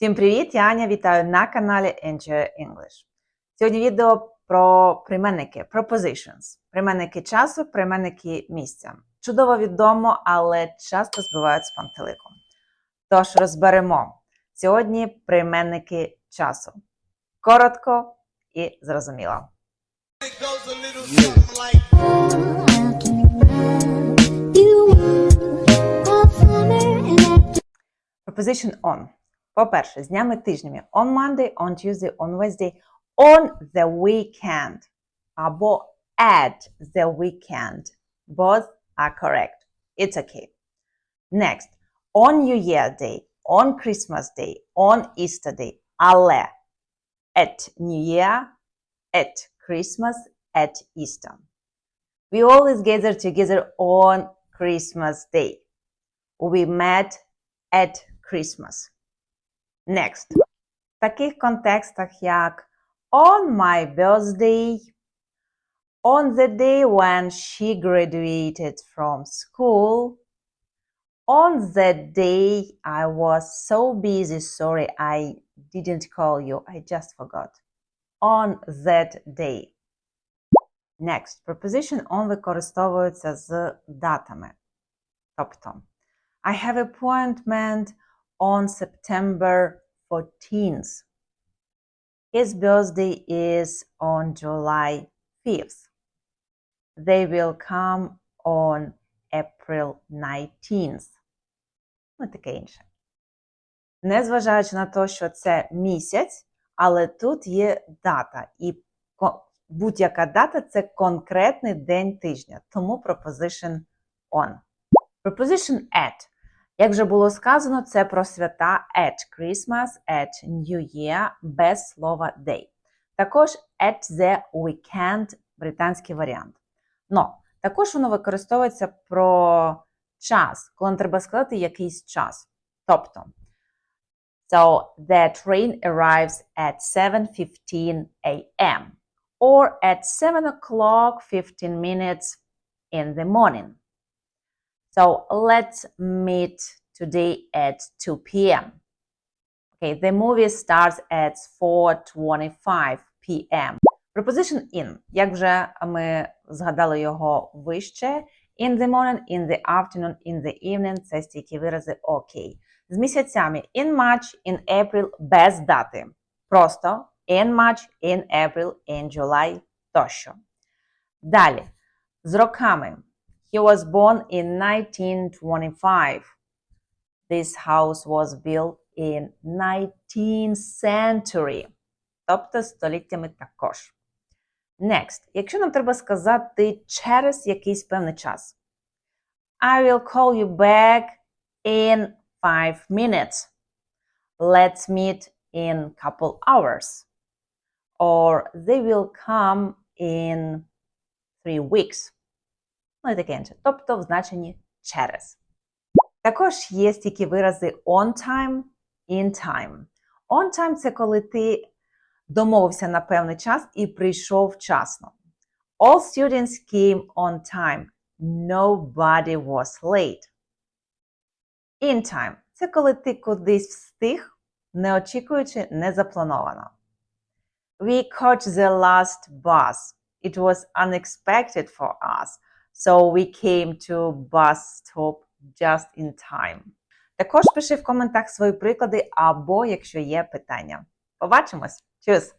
Всім привіт! Я Аня вітаю на каналі Enjoy English. Сьогодні відео про прийменники prepositions. Прийменники часу, прийменники місця. Чудово відомо, але часто збивають з пантеликом. Тож розберемо сьогодні прийменники часу. Коротко і зрозуміло. Preposition on. По-перше, з днями тижнями. On Monday, on Tuesday, on Wednesday, on the weekend. Або at the weekend. Both are correct. It's okay. Next. On New Year Day, on Christmas Day, on Easter Day. Але at New Year, at Christmas, at Easter. We always gather together on Christmas Day. We met at Christmas. Next. В таких контекстах як on my birthday, on the day when she graduated from school, on the day I was so busy, sorry, I didn't call you, I just forgot. On that day. Next. Preposition on використовується з датами. Тобто, I have appointment On September 14th. His birthday is on July 5th. They will come on April 19th. Ну, таке інше. Незважаючи на те, що це місяць, але тут є дата. І будь-яка дата це конкретний день тижня. Тому preposition on. Preposition at. Як вже було сказано, це про свята at Christmas, at New Year без слова day. Також at the weekend британський варіант. Но також воно використовується про час, коли треба сказати якийсь час. Тобто, so the train arrives at 7:15 a.m. or at 7 o'clock 15 minutes in the morning. So let's meet today at 2 p.m. Okay, the movie starts at 4:25 p.m. Preposition in. Як вже ми згадали його вище. In the morning, in the afternoon, in the evening – це стільки вирази окей. З місяцями in March, in April без дати. Просто in March, in April, in July тощо. Далі. З роками. He was born in 1925. This house was built in 19th century. Тобто століттями також. Next. Якщо нам треба сказати через якийсь певний час. I will call you back in five minutes. Let's meet in couple hours. Or they will come in three weeks. Ну і таке інше. Тобто в значенні через. Також є стільки вирази on time, in time. On time це коли ти домовився на певний час і прийшов вчасно. All students came on time. Nobody was late. In time це коли ти кудись встиг, не очікуючи незаплановано. We caught the last bus. It was unexpected for us, so we came to bus stop just in time. Також пиши в коментах свої приклади або якщо є питання. Побачимось! Чус!